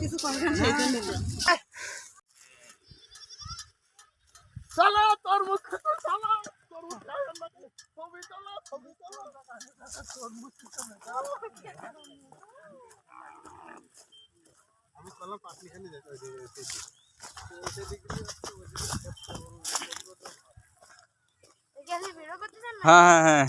কিছু করবেন সেই জন্য চালা তোর মুখ তো চালা তোর মুখ খাইবেন না ছবি চালা ছবি চালা তোর মুখ পিছনে চালা। আমি চালাম পাটনি খালি যেতে হ্যাঁ হ্যাঁ হ্যাঁ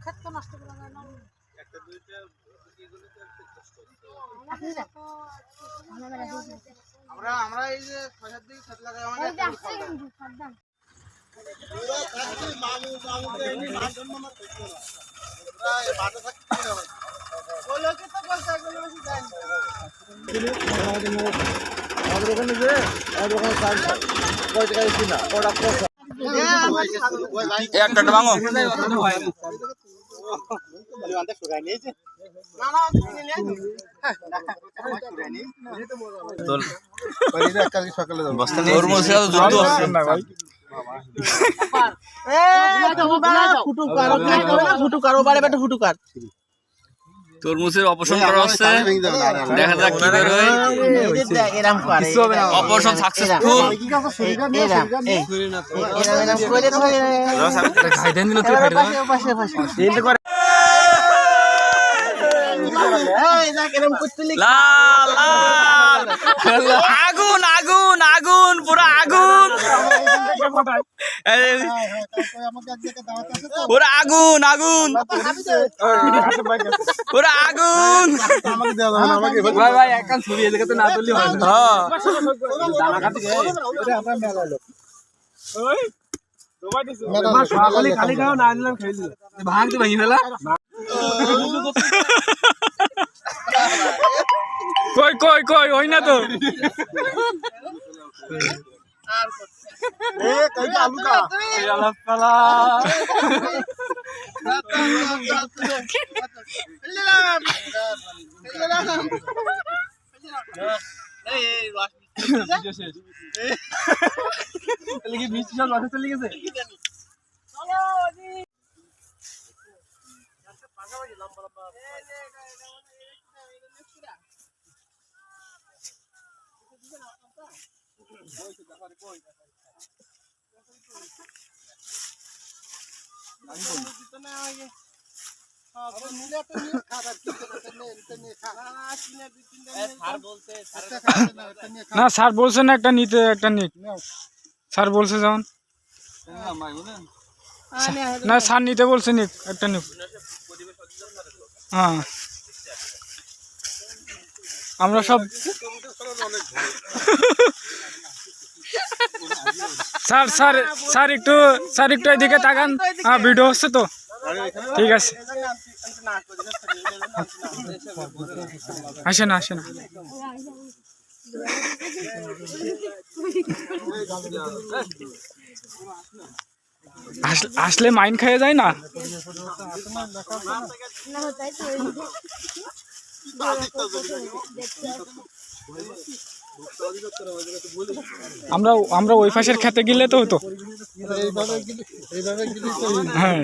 ক্ষেত্র নষ্ট করা যায় না আমরা আমরা এই যে ছয় দিকে ছাত লাগাই আমাদের আমাদের ওখানে যে আমাদের ওখানে চার কয় টাকা দিচ্ছি না ওটা একটা একটা ভাঙো সকালে তরমুজ খেয়ে যুদ্ধ হচ্ছে তরমুজের অপারেশন করা হচ্ছে। দেখা যাক কি বের হয়। অপারেশন সাকসেসফুল লাল লাল। এই, পুরো আগুন আগুন। পুরো আগুন। ভাই ভাই একান ছবি এদিকে তো না তুললি হয় হ্যাঁ খালি খালি খাও না আনলাম খাই দিল ভাঙ দি ভাঙি ফেলা কই কই কই ওই না তো এ কই আলু কা কি বৃষ্টি সব মাথা চলে গেছে না, স্যার বলছে না, একটা নিতে, একটা নিক। স্যার বলছে যেমন না, স্যার নিতে বলছে নিক, একটা নিক। হ্যাঁ। আমরা সব স্যার স্যার স্যার একটু স্যার একটু এদিকে তাকান। হ্যাঁ ভিডিও হচ্ছে তো। ঠিক আছে। আসে না আসে না আস- আসলে মাইন খেয়ে যায় না? আমরা আমরা ওই পাশের খেতে গেলে তো হতো। হ্যাঁ।